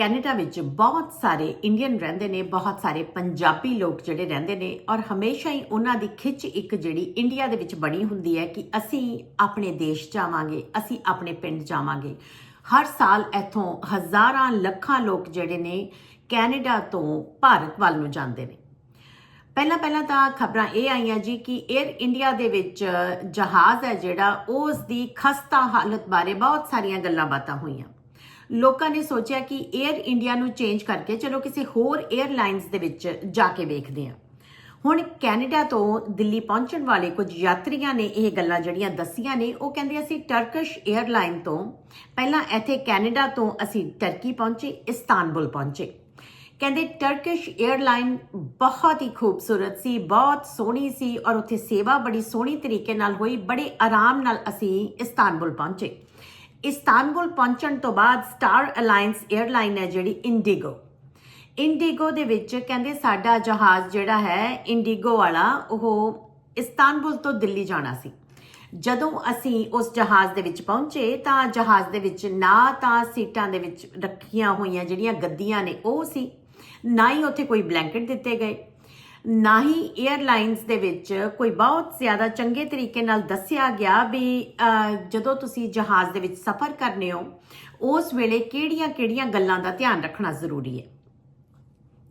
Canada ਵਿੱਚ ਬਹੁਤ ਸਾਰੇ ਇੰਡੀਅਨ ਰਹਿੰਦੇ ਨੇ, ਬਹੁਤ ਸਾਰੇ ਪੰਜਾਬੀ ਲੋਕ ਜਿਹੜੇ ਰਹਿੰਦੇ ਨੇ ਔਰ ਹਮੇਸ਼ਾ ਹੀ ਉਹਨਾਂ ਦੀ ਖਿੱਚ ਇੱਕ ਜਿਹੜੀ ਇੰਡੀਆ ਦੇ ਵਿੱਚ ਬਣੀ ਹੁੰਦੀ ਹੈ ਕਿ ਅਸੀਂ ਆਪਣੇ ਦੇਸ਼ ਜਾਵਾਂਗੇ, ਅਸੀਂ ਆਪਣੇ ਪਿੰਡ ਜਾਵਾਂਗੇ। ਹਰ ਸਾਲ ਇੱਥੋਂ ਹਜ਼ਾਰਾਂ ਲੱਖਾਂ ਲੋਕ ਜਿਹੜੇ ਨੇ ਕੈਨੇਡਾ ਤੋਂ ਭਾਰਤ ਵੱਲ ਨੂੰ ਜਾਂਦੇ ਨੇ। ਪਹਿਲਾਂ ਪਹਿਲਾਂ ਤਾਂ ਖਬਰਾਂ ਇਹ ਆਈਆਂ ਜੀ ਕਿ 에ਅਰ ਇੰਡੀਆ ਦੇ ਵਿੱਚ ਜਹਾਜ਼ ਹੈ ਜਿਹੜਾ, ਉਸ ਦੀ ਖਸਤਾ ਹਾਲਤ ਬਾਰੇ ਬਹੁਤ ਸਾਰੀਆਂ ਗੱਲਾਂ ਬਾਤਾਂ ਹੋਈਆਂ। ਲੋਕਾਂ ਨੇ ਸੋਚਿਆ ਕਿ 에ਅਰ ਇੰਡੀਆ ਨੂੰ ਚੇਂਜ ਕਰਕੇ ਚਲੋ ਕਿਸੇ ਹੋਰ 에ਅਰਲਾਈਨਸ ਦੇ ਵਿੱਚ ਜਾ ਕੇ ਵੇਖਦੇ ਹਾਂ। ਹੁਣ ਕੈਨੇਡਾ ਤੋਂ ਦਿੱਲੀ ਪਹੁੰਚਣ ਵਾਲੇ ਕੁਝ ਯਾਤਰੀਆਂ ਨੇ ਇਹ ਗੱਲਾਂ ਜਿਹੜੀਆਂ ਦੱਸੀਆਂ ਨੇ, ਉਹ ਕਹਿੰਦੇ ਅਸੀਂ ਟਰਕਿਸ਼ 에ਅਰਲਾਈਨ ਤੋਂ ਪਹਿਲਾਂ ਇੱਥੇ ਕੈਨੇਡਾ ਤੋਂ ਅਸੀਂ ਟਰਕੀ ਪਹੁੰਚੇ ਇਸਤਾਨਬੁਲ ਪਹੁੰਚੇ। ਕਹਿੰਦੇ ਟਰਕਿਸ਼ 에ਅਰਲਾਈਨ ਬਹੁਤ ਹੀ ਖੂਬਸੂਰਤ ਸੀ, ਬਹੁਤ ਸੋਹਣੀ ਸੀ ਔਰ ਉੱਥੇ ਸੇਵਾ ਬੜੀ ਸੋਹਣੀ ਤਰੀਕੇ ਨਾਲ ਹੋਈ, ਬੜੇ ਆਰਾਮ ਨਾਲ ਅਸੀਂ ਇਸਤਾਨਬੁਲ ਪਹੁੰਚੇ। ਇਸਤਾਨਬੁਲ ਪਹੁੰਚਣ ਤੋਂ ਬਾਅਦ ਸਟਾਰ ਅਲਾਈਅੰਸ 에ਅਰਲਾਈਨ ਹੈ ਜਿਹੜੀ ਇੰਡੀਗੋ। ਇੰਡੀਗੋ ਦੇ ਵਿੱਚ ਕਹਿੰਦੇ ਸਾਡਾ ਜਹਾਜ਼ ਜਿਹੜਾ ਹੈ, ਇੰਡੀਗੋ ਵਾਲਾ, ਉਹ ਇਸਤਾਨਬੁਲ ਤੋਂ ਦਿੱਲੀ ਜਾਣਾ ਸੀ। ਜਦੋਂ ਅਸੀਂ ਉਸ ਜਹਾਜ਼ ਦੇ ਵਿੱਚ ਪਹੁੰਚੇ ਤਾਂ ਜਹਾਜ਼ ਦੇ ਵਿੱਚ ਨਾ ਤਾਂ ਸੀਟਾਂ ਦੇ ਵਿੱਚ ਰੱਖੀਆਂ ਹੋਈਆਂ ਜਿਹੜੀਆਂ ਗੱਦੀਆਂ ਨੇ, ਉਹ ਸੀ। ਨਾ ਹੀ ਉੱਥੇ ਕੋਈ ਬਲੈਂਕਟ ਦਿੱਤੇ ਗਏ। ਨਾ ਹੀ 에ਅਰਲਾਈਨਸ ਦੇ ਵਿੱਚ ਕੋਈ ਬਹੁਤ ਜ਼ਿਆਦਾ ਚੰਗੇ ਤਰੀਕੇ ਨਾਲ ਦੱਸਿਆ ਗਿਆ ਵੀ ਜਦੋਂ ਤੁਸੀਂ ਜਹਾਜ਼ ਦੇ ਵਿੱਚ ਸਫ਼ਰ ਕਰਨੇ ਹੋ, ਉਸ ਵੇਲੇ ਕਿਹੜੀਆਂ-ਕਿਹੜੀਆਂ ਗੱਲਾਂ ਦਾ ਧਿਆਨ ਰੱਖਣਾ ਜ਼ਰੂਰੀ ਹੈ?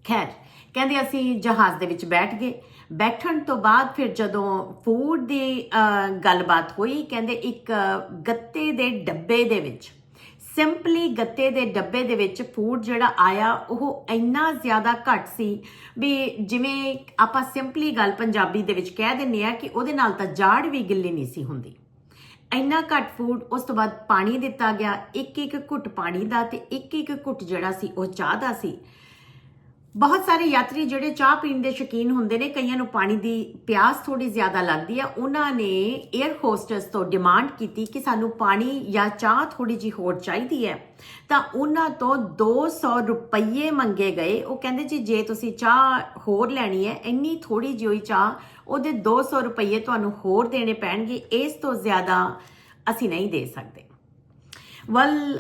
ਖੈਰ, ਕਹਿੰਦੇ ਅਸੀਂ ਜਹਾਜ਼ ਦੇ ਵਿੱਚ ਬੈਠ ਗਏ। ਬੈਠਣ ਤੋਂ ਬਾਅਦ ਫਿਰ ਜਦੋਂ ਫੂਡ ਦੀ ਗੱਲਬਾਤ ਹੋਈ, ਕਹਿੰਦੇ ਇੱਕ ਗੱਤੇ ਦੇ ਡੱਬੇ ਦੇ ਵਿੱਚ ਸਿੰਪਲੀ ਗੱਤੇ ਦੇ ਡੱਬੇ ਦੇ ਵਿੱਚ ਫੂਡ ਜਿਹੜਾ ਆਇਆ, ਉਹ ਇੰਨਾ ਜ਼ਿਆਦਾ ਘੱਟ ਸੀ ਵੀ ਜਿਵੇਂ ਆਪਾਂ ਸਿੰਪਲੀ ਗੱਲ ਪੰਜਾਬੀ ਦੇ ਵਿੱਚ ਕਹਿ ਦਿੰਨੇ ਆ ਕਿ ਉਹਦੇ ਨਾਲ ਤਾਂ ਜਾੜ ਵੀ ਗਿੱਲੀ ਨਹੀਂ ਸੀ ਹੁੰਦੀ। ਇੰਨਾ ਘੱਟ ਫੂਡ ਉਸ ਤੋਂ ਬਾਅਦ ਪਾਣੀ ਦਿੱਤਾ ਗਿਆ ਇੱਕ ਇੱਕ ਘੁੱਟ ਪਾਣੀ ਦਾ ਤੇ ਇੱਕ ਇੱਕ ਘੁੱਟ ਜਿਹੜਾ ਸੀ ਉਹ ਚਾਹ ਦਾ ਸੀ। ਬਹੁਤ ਸਾਰੇ ਯਾਤਰੀ ਜਿਹੜੇ ਚਾਹ ਪੀਣ ਦੇ ਸ਼ੌਕੀਨ ਹੁੰਦੇ ਨੇ, ਕਈਆਂ ਨੂੰ ਪਾਣੀ ਦੀ ਪਿਆਸ ਥੋੜੀ ਜ਼ਿਆਦਾ ਲੱਗਦੀ ਹੈ ਉਹਨਾਂ ਨੇ 에ਅਰ ਹੋਸਟਸ ਤੋਂ ਡਿਮਾਂਡ ਕੀਤੀ ਕਿ ਸਾਨੂੰ ਪਾਣੀ ਜਾਂ ਚਾਹ ਥੋੜੀ ਜੀ ਹੋਰ ਚਾਹੀਦੀ ਹੈ। ਤਾਂ ਉਹਨਾਂ ਤੋਂ 200 ਰੁਪਏ ਮੰਗੇ ਗਏ। ਉਹ ਕਹਿੰਦੇ ਜੀ, ਜੇ ਤੁਸੀਂ ਚਾਹ ਹੋਰ ਲੈਣੀ ਹੈ, ਇੰਨੀ ਥੋੜੀ ਜਿਹੀ ਚਾਹ, ਉਹਦੇ 200 ਰੁਪਏ ਤੁਹਾਨੂੰ ਹੋਰ ਦੇਣੇ ਪੈਣਗੇ। ਇਸ ਤੋਂ ਜ਼ਿਆਦਾ ਅਸੀਂ ਨਹੀਂ ਦੇ ਸਕਦੇ। ਵੱਲ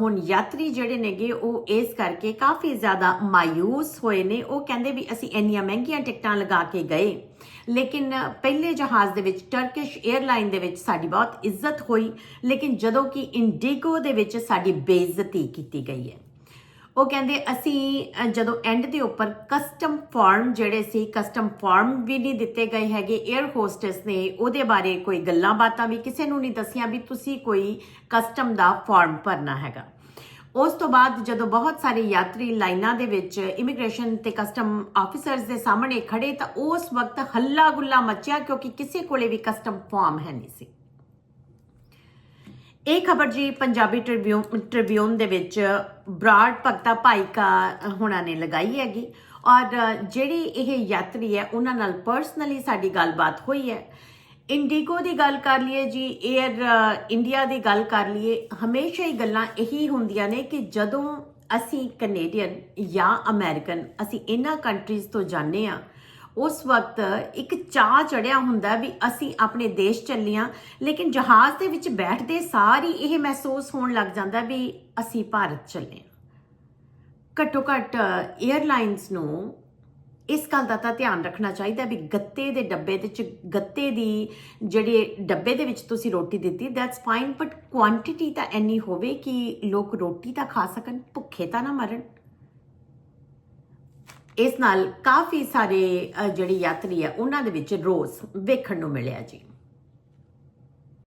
ਹੁਣ ਯਾਤਰੀ ਜਿਹੜੇ ਨੇਗੇ, ਉਹ ਇਸ ਕਰਕੇ ਕਾਫੀ ਜ਼ਿਆਦਾ ਮਾਇੂਸ ਹੋਏ ਨੇ। ਉਹ ਕਹਿੰਦੇ ਵੀ ਅਸੀਂ ਇੰਨੀਆਂ ਮਹਿੰਗੀਆਂ ਟਿਕਟਾਂ ਲਗਾ ਕੇ ਗਏ। ਲੇਕਿਨ ਪਹਿਲੇ ਜਹਾਜ਼ ਦੇ ਵਿੱਚ ਟਰਕਿਸ਼ 에ਅਰਲਾਈਨ ਦੇ ਵਿੱਚ ਸਾਡੀ ਬਹੁਤ ਇੱਜ਼ਤ ਹੋਈ। ਲੇਕਿਨ ਜਦੋਂ ਕਿ ਇੰਡੀਗੋ ਦੇ ਵਿੱਚ ਸਾਡੀ ਬੇਇੱਜ਼ਤੀ ਕੀਤੀ ਗਈ ਹੈ। ਉਹ ਕਹਿੰਦੇ, ਅਸੀਂ ਜਦੋਂ ਐਂਡ ਦੇ ਉੱਪਰ ਕਸਟਮ ਫਾਰਮ ਜਿਹੜੇ ਸੀ ਕਸਟਮ ਫਾਰਮ ਵੀ ਨਹੀਂ ਦਿੱਤੇ ਗਏ ਹੈਗੇ 에ਅਰ ਹੋਸਟਸ ਨੇ, ਉਹਦੇ ਬਾਰੇ ਕੋਈ ਗੱਲਾਂ ਬਾਤਾਂ ਵੀ ਕਿਸੇ ਨੂੰ ਨਹੀਂ ਦੱਸੀਆਂ ਵੀ ਤੁਸੀਂ ਕੋਈ ਕਸਟਮ ਦਾ ਫਾਰਮ ਭਰਨਾ ਹੈਗਾ। ਉਸ ਤੋਂ ਬਾਅਦ ਜਦੋਂ ਬਹੁਤ ਸਾਰੇ ਯਾਤਰੀ ਲਾਈਨਾਂ ਦੇ ਵਿੱਚ ਇਮੀਗ੍ਰੇਸ਼ਨ ਤੇ ਕਸਟਮ ਆਫੀਸਰਸ ਦੇ ਸਾਹਮਣੇ ਖੜੇ, ਤਾਂ ਉਸ ਵਕਤ ਹੱਲਾ ਗੁੱਲਾ ਮਚਿਆ ਕਿਉਂਕਿ ਕਿਸੇ ਕੋਲੇ ਵੀ ਕਸਟਮ ਫਾਰਮ ਹੈ ਨਹੀਂ ਸੀ। ਇਹ ਖਬਰ ਜੀ ਪੰਜਾਬੀ ਟ੍ਰਿਬਿਊਨ ਟ੍ਰਿਬਿਊਨ ਦੇ ਵਿੱਚ ਬਰਾਡ ਭਗਤਾ ਭਾਈਕਾ ਹੁਣਾਂ ਨੇ ਲਗਾਈ ਹੈਗੀ। ਔਰ ਜਿਹੜੀ ਇਹ ਯਾਤਰੀ ਹੈ, ਉਹਨਾਂ ਨਾਲ ਪਰਸਨਲੀ ਸਾਡੀ ਗੱਲਬਾਤ ਹੋਈ ਹੈ। ਇੰਡੀਗੋ ਦੀ ਗੱਲ ਕਰ ਲਈਏ ਜੀ 에ਅਰ ਇੰਡੀਆ ਦੀ ਗੱਲ ਕਰ ਲਈਏ, ਹਮੇਸ਼ਾ ਹੀ ਗੱਲਾਂ ਇਹੀ ਹੁੰਦੀਆਂ ਨੇ ਕਿ ਜਦੋਂ ਅਸੀਂ ਕੈਨੇਡੀਅਨ ਜਾਂ ਅਮਰੀਕਨ ਅਸੀਂ ਇਹਨਾਂ ਕੰਟਰੀਜ਼ ਤੋਂ ਜਾਂਦੇ ਆ ਉਸ ਵਕਤ ਇੱਕ ਚਾਹ ਚੜਿਆ ਹੁੰਦਾ ਵੀ ਅਸੀਂ ਆਪਣੇ ਦੇਸ਼ ਚੱਲੀਆਂ, ਲੇਕਿਨ ਜਹਾਜ਼ ਦੇ ਵਿੱਚ ਬੈਠਦੇ ਸਾਰੀ ਇਹ ਮਹਿਸੂਸ ਹੋਣ ਲੱਗ ਜਾਂਦਾ ਵੀ ਅਸੀਂ ਭਾਰਤ ਚੱਲੇ ਹਾਂ। ਘੱਟੋ ਘੱਟ 에ਅਰਲਾਈਨਸ ਨੂੰ ਇਸ ਗੱਲ ਦਾ ਤਾਂ ਧਿਆਨ ਰੱਖਣਾ ਚਾਹੀਦਾ ਵੀ ਗੱਤੇ ਦੇ ਡੱਬੇ ਦੇ ਵਿੱਚ, ਗੱਤੇ ਦੀ ਜਿਹੜੇ ਡੱਬੇ ਦੇ ਵਿੱਚ ਤੁਸੀਂ ਰੋਟੀ ਦਿੱਤੀ ਦੈਟਸ ਫਾਈਨ ਬਟ ਕੁਆਂਟੀਟੀ ਤਾਂ ਇੰਨੀ ਹੋਵੇ ਕਿ ਲੋਕ ਰੋਟੀ ਤਾਂ ਖਾ ਸਕਣ, ਭੁੱਖੇ ਤਾਂ ਨਾ ਮਰਨ। ਇਸ ਨਾਲ ਕਾਫੀ ਸਾਰੇ ਜਿਹੜੀ ਯਾਤਰੀ ਆ, ਉਹਨਾਂ ਦੇ ਵਿੱਚ ਰੋਸ ਵੇਖਣ ਨੂੰ ਮਿਲਿਆ ਜੀ।